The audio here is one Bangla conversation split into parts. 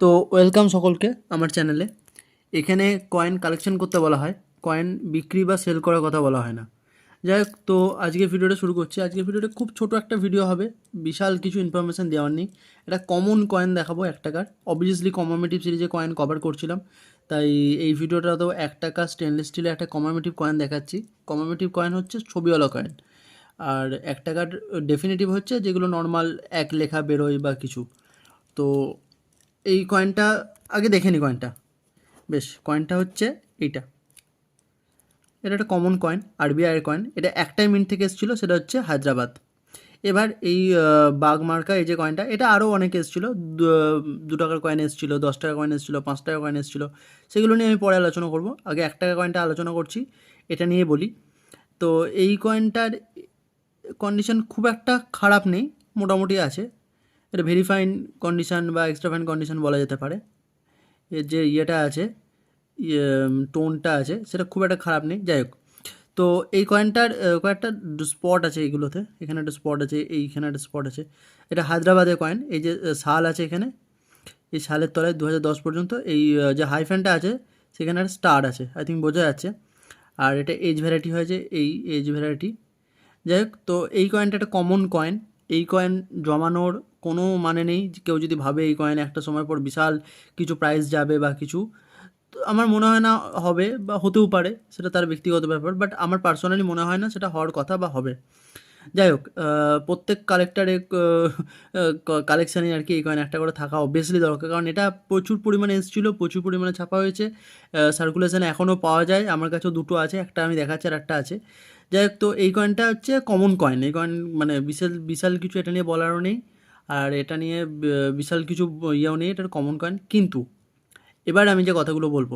তো ওয়েলকাম সকলকে আমার চ্যানেলে এখানে কয়েন কালেকশন করতে বলা হয়। কয়েন বিক্রি বা সেল করার কথা বলা হয় না। যাই হোক, তো আজকে ভিডিওটা শুরু করছি। আজকে ভিডিওটা খুব ছোট একটা ভিডিও হবে। বিশাল কিছু ইনফরমেশান দেওয়ার নেই। এটা কমন কয়েন দেখাবো এক টাকার। অবভিয়াসলি কমামেটিভ সিরিজে কয়েন কভার করছিলাম। তাই এই ভিডিওটা তো এক টাকা স্টেনলেস স্টিলের একটা কমামেটিভ কয়েন দেখাচ্ছি। কমামেটিভ কয়েন হচ্ছে ছবিওয়ালা কয়েন আর এক টাকার ডেফিনেটিভ হচ্ছে যেগুলো নর্মাল এক লেখা বেরোয় বা কিছু। তো এই কয়েনটা আগে দেখে নি কয়েনটা বেশ কয়েনটা হচ্ছে এইটা। এটা একটা কমন কয়েন আরবিআইয়ের কয়েন এটা একটাই মিন্ট থেকে এসেছিল, সেটা হচ্ছে হায়দ্রাবাদ। এবার এই বাঘ মার্কা, এই যে কয়েনটা এটা আরও অনেক এসেছিল। দু- টাকার কয়েন এসেছিল, দশ টাকা কয়েন এসেছিল, পাঁচ টাকার কয়েন এসেছিল। সেগুলো নিয়ে আমি পরে আলোচনা করব। আগে এক টাকা কয়েনটা আলোচনা করছি, এটা নিয়ে বলি। তো এই কয়েনটার কন্ডিশন খুব একটা খারাপ নেই, মোটামুটি আছে। এটা ভেরিফাইন কন্ডিশন বা এক্সট্রা ফাইন কন্ডিশন বলা যেতে পারে। এর যে ইয়েটা আছে টোনটা আছে, সেটা খুব একটা খারাপ নেই। যাই হোক, তো এই কয়েনটার কয়েকটা স্পট আছে এইগুলোতে এখানে একটা স্পট আছে, এইখানে একটা স্পট আছে। এটা হায়দ্রাবাদের কয়েন এই যে শাল আছে এখানে। এই শালের তলায় দু পর্যন্ত এই যে হাইফ্যানটা আছে, সেখানে একটা স্টার আছে। আই থিঙ্ক বোঝা যাচ্ছে। আর এটা এজ ভ্যারাইটি হয়েছে, এই এজ ভ্যারাইটি যাই হোক, তো এই কয়েনটা একটা কমন কয়েন এই কয়েন জমানোর কোনো মানে নেই। কেউ যদি ভাবে এই কয়েন একটা সময় পর বিশাল কিছু প্রাইস যাবে বা কিছু, তো আমার মনে হয় না হবে বা হতেও পারে, সেটা তার ব্যক্তিগত ব্যাপার। বাট আমার পার্সোনালি মনে হয় না সেটা হওয়ার কথা বা হবে। যাই হোক প্রত্যেক কালেক্টারে কালেকশানে আর কি এই কয়েন একটা করে থাকা অবভিয়াসলি দরকার। কারণ এটা প্রচুর পরিমাণে এসেছিল, প্রচুর পরিমাণে ছাপা হয়েছে। সার্কুলেশনে এখনও পাওয়া যায়। আমার কাছেও দুটো আছে, একটা আমি দেখাচ্ছি আর একটা আছে। যাই হোক তো এই কয়েনটা হচ্ছে কমন কয়েন এই কয়েন মানে বিশাল বিশাল কিছু এটা নিয়ে বলারও নেই। আর এটা নিয়ে বিশাল কিছু ইয়েও নেই, এটার কমন কয়েন কিন্তু এবার আমি যে কথাগুলো বলব,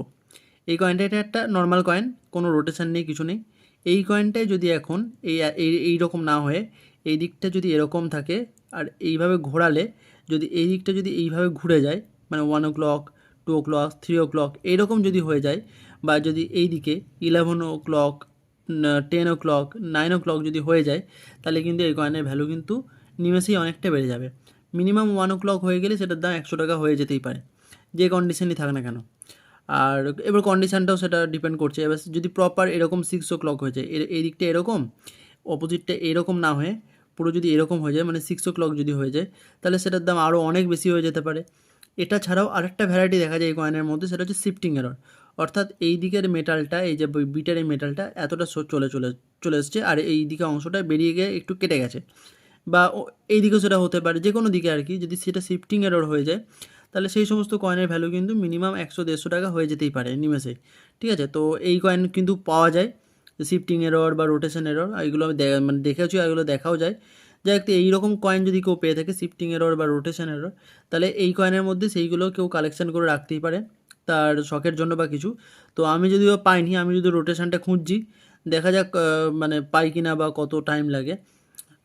এই কয়েনটা এটা একটা নর্মাল কয়েন কোনো রোটেশন নেই, কিছু নেই। এই কয়েনটায় যদি এখন এই, এই- এই রকম না হয়ে, এই দিকটা যদি এরকম থাকে, আর এইভাবে ঘোরালে, যদি এই দিকটা যদি এইভাবে ঘুরে যায় মানে one o'clock two o'clock three o'clock এইরকম যদি হয়ে যায়, বা যদি এই দিকে eleven o'clock ten o'clock nine o'clock যদি হয়ে যায়, তাহলে কিন্তু এই কয়েনের ভ্যালু কিন্তু নিমেষেই অনেকটা বেড়ে যাবে। মিনিমাম ওয়ান ও ক্লক হয়ে গেলে সেটার দাম একশো টাকা হয়ে যেতেই পারে, যে কন্ডিশনই থাক না কেন। আর এবার কন্ডিশানটাও সেটা ডিপেন্ড করছে। এবার যদি প্রপার এরকম সিক্স ও ক্লক হয়ে যায় এই দিকটা এরকম অপোজিটটা এরকম না হয়ে, পুরো যদি এরকম হয়ে যায় মানে সিক্স ও ক্লক যদি হয়ে যায়, তাহলে সেটার দাম আরও অনেক বেশি হয়ে যেতে পারে। এটা ছাড়াও আরেকটা ভ্যারাইটি দেখা যায় এই কয়েনের মধ্যে, সেটা হচ্ছে শিফটিং এরর অর্থাৎ এই দিকের মেটালটা এই যে বিটের এই মেটালটা এতটা চলে চলে চলে এসছে, আর এই দিকে অংশটা বেরিয়ে গিয়ে একটু কেটে গেছে। বা এই দিকেও সেটা হতে পারে, যে কোনো দিকে আর কি, যদি সেটা শিফটিং এরর হয়ে যায়, তাহলে সেই সমস্ত কয়েনের ভ্যালু কিন্তু মিনিমাম একশো, দেড়শো টাকা হয়ে যেতেই পারে নিমেষে। ঠিক আছে? তো এই কয়েন কিন্তু পাওয়া যায় শিফটিং এরর বা রোটেশন এরর এগুলো আমি মানে দেখেছি এগুলো দেখাও যায়। যাই হোক এইরকম কয়েন যদি কেউ পেয়ে থাকে শিফটিং এরর বা রোটেশন এরর তাহলে এই কয়েনের মধ্যে সেইগুলো কেউ কালেকশন করে রাখতেই পারে, তার শখের জন্য বা কিছু। তো আমি যদিও পাইনি, আমি যদি রোটেশনটা খুঁজছি, দেখা যাক মানে পাই কিনা বা কত টাইম লাগে।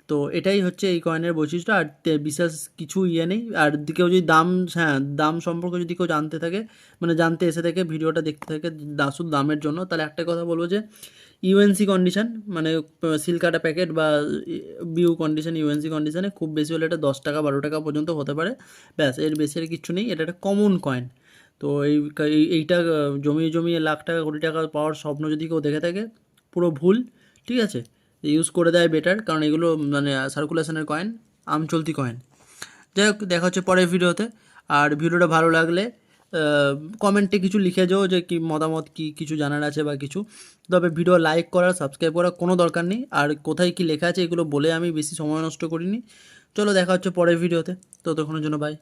তো এটাই হচ্ছে এই কয়েনের বৈশিষ্ট্য, আর বিশেষ কিছু ইয়ে নেই। আর কেউ যদি দাম হ্যাঁ দাম সম্পর্কে যদি কেউ জানতে থাকে মানে জানতে এসে থাকে, ভিডিওটা দেখতে থাকে দা- শুধু দামের জন্য, তাহলে একটা কথা বলব যে ইউএনসি কন্ডিশন মানে সিলকাটা প্যাকেট বা বিউ কন্ডিশন ইউএনসি কন্ডিশনে খুব বেশি হলে এটা দশ টাকা, বারো টাকা পর্যন্ত হতে পারে। ব্যাস, এর বেশি আর কিচ্ছু নেই, এটা একটা কমন কয়েন তো এই- এইটা, জমিয়ে জমিয়ে লাখ টাকা, কোটি টাকা পাওয়ার স্বপ্ন যদি কেউ দেখে থাকে, পুরো ভুল, ঠিক আছে? ইউজ করে দেয় বেটার কারণ এগুলো মানে সার্কুলেশনের কয়েন আমচলতি কয়েন যাই হোক, দেখা হচ্ছে পরের ভিডিওতে। আর ভিডিওটা ভালো লাগলে কমেন্টে কিছু লিখে যাও যে কি মতামত, কি কিছু জানার আছে বা কিছু। তবে ভিডিও লাইক করা সাবস্ক্রাইব করার কোনো দরকার নেই। আর কোথায় কি লেখা আছে, এগুলো বলে আমি বেশি সময় নষ্ট করিনি। চলো, দেখা হচ্ছে পরের ভিডিওতে। ততক্ষণের জন্য বাই